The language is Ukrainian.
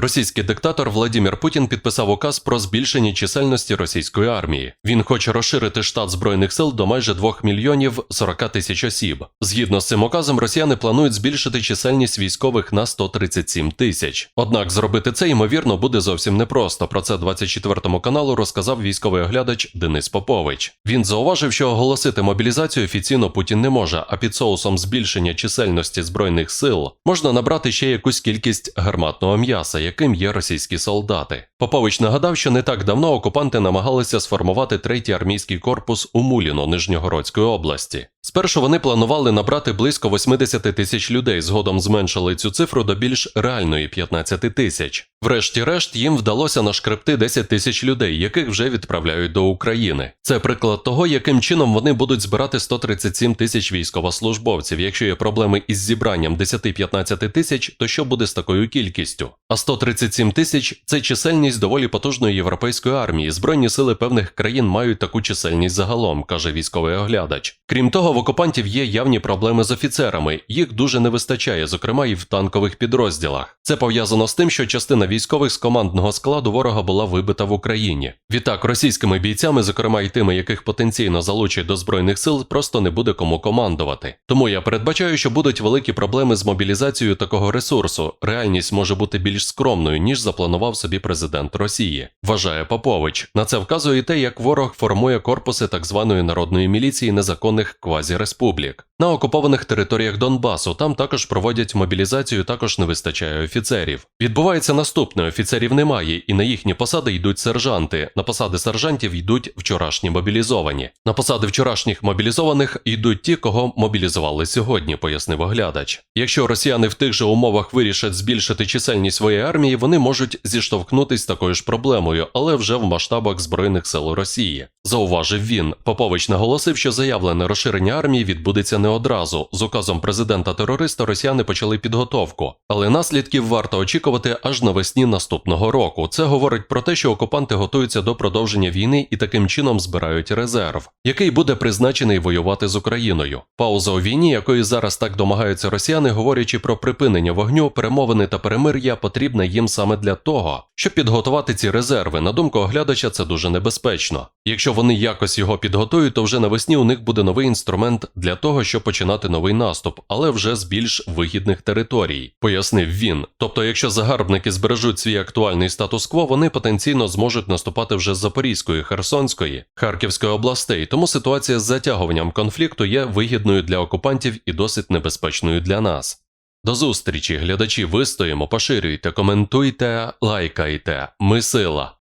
Російський диктатор Владимир Путін підписав указ про збільшення чисельності російської армії. Він хоче розширити штат збройних сил до майже 2 мільйонів 40 тисяч осіб. Згідно з цим указом, росіяни планують збільшити чисельність військових на 137 тисяч. Однак зробити це ймовірно буде зовсім непросто. Про це 24 каналу розказав військовий оглядач Денис Попович. Він зауважив, що оголосити мобілізацію офіційно Путін не може, а під соусом збільшення чисельності збройних сил можна набрати ще якусь кількість гарматного м'яса, яким є російські солдати. Попович нагадав, що не так давно окупанти намагалися сформувати третій армійський корпус у Муліно Нижньогородської області. Спершу вони планували набрати близько 80 тисяч людей, згодом зменшили цю цифру до більш реальної 15 тисяч. Врешті-решт їм вдалося нашкребти 10 тисяч людей, яких вже відправляють до України. Це приклад того, яким чином вони будуть збирати 137 тисяч військовослужбовців. Якщо є проблеми із зібранням 10-15 тисяч, то що буде з такою кількістю? А 137 тисяч це чисельність доволі потужної європейської армії. Збройні сили певних країн мають таку чисельність загалом, каже військовий оглядач. Крім того, в окупантів є явні проблеми з офіцерами. Їх дуже не вистачає, зокрема і в танкових підрозділах. Це пов'язано з тим, що частина військових з командного складу ворога була вибита в Україні. Відтак, російськими бійцями, зокрема й тими, яких потенційно залучать до збройних сил, просто не буде кому командувати. Тому я передбачаю, що будуть великі проблеми з мобілізацією такого ресурсу. Реальність може бути більш скромною, ніж запланував собі президент Росії. Вважає Попович. На це вказує те, як ворог формує корпуси так званої народної міліції незаконних квазіреспублік. На окупованих територіях Донбасу там також проводять мобілізацію, також не вистачає офіцерів. Відбувається наступне: офіцерів немає, і на їхні посади йдуть сержанти. На посади сержантів йдуть вчорашні мобілізовані. На посади вчорашніх мобілізованих йдуть ті, кого мобілізували сьогодні, пояснив оглядач. Якщо росіяни в тих же умовах вирішать збільшити чисельність своєї армії, вони можуть зіштовхнутись з такою ж проблемою, але вже в масштабах збройних сил Росії. Зауважив він. Попович наголосив, що заявлене розширення армії відбудеться не одразу. З указом президента терориста росіяни почали підготовку, але наслідків варто очікувати аж навесні наступного року. Це говорить про те, що окупанти готуються до продовження війни і таким чином збирають резерв, який буде призначений воювати з Україною. Пауза у війні, якої зараз так домагаються росіяни, говорячи про припинення вогню, перемовини та перемир'я, потрібна їм саме для того, щоб підготувати ці резерви. На думку оглядача, це дуже небезпечно. Якщо вони якось його підготують, то вже навесні у них буде новий інструмент для того, щоб починати новий наступ, але вже з більш вигідних територій, пояснив він. Тобто, якщо загарбники збережуть свій актуальний статус-кво, вони потенційно зможуть наступати вже з Запорізької, Херсонської, Харківської областей. Тому ситуація з затягуванням конфлікту є вигідною для окупантів і досить небезпечною для нас. До зустрічі, глядачі, вистоїмо, поширюйте, коментуйте, лайкайте. Ми сила.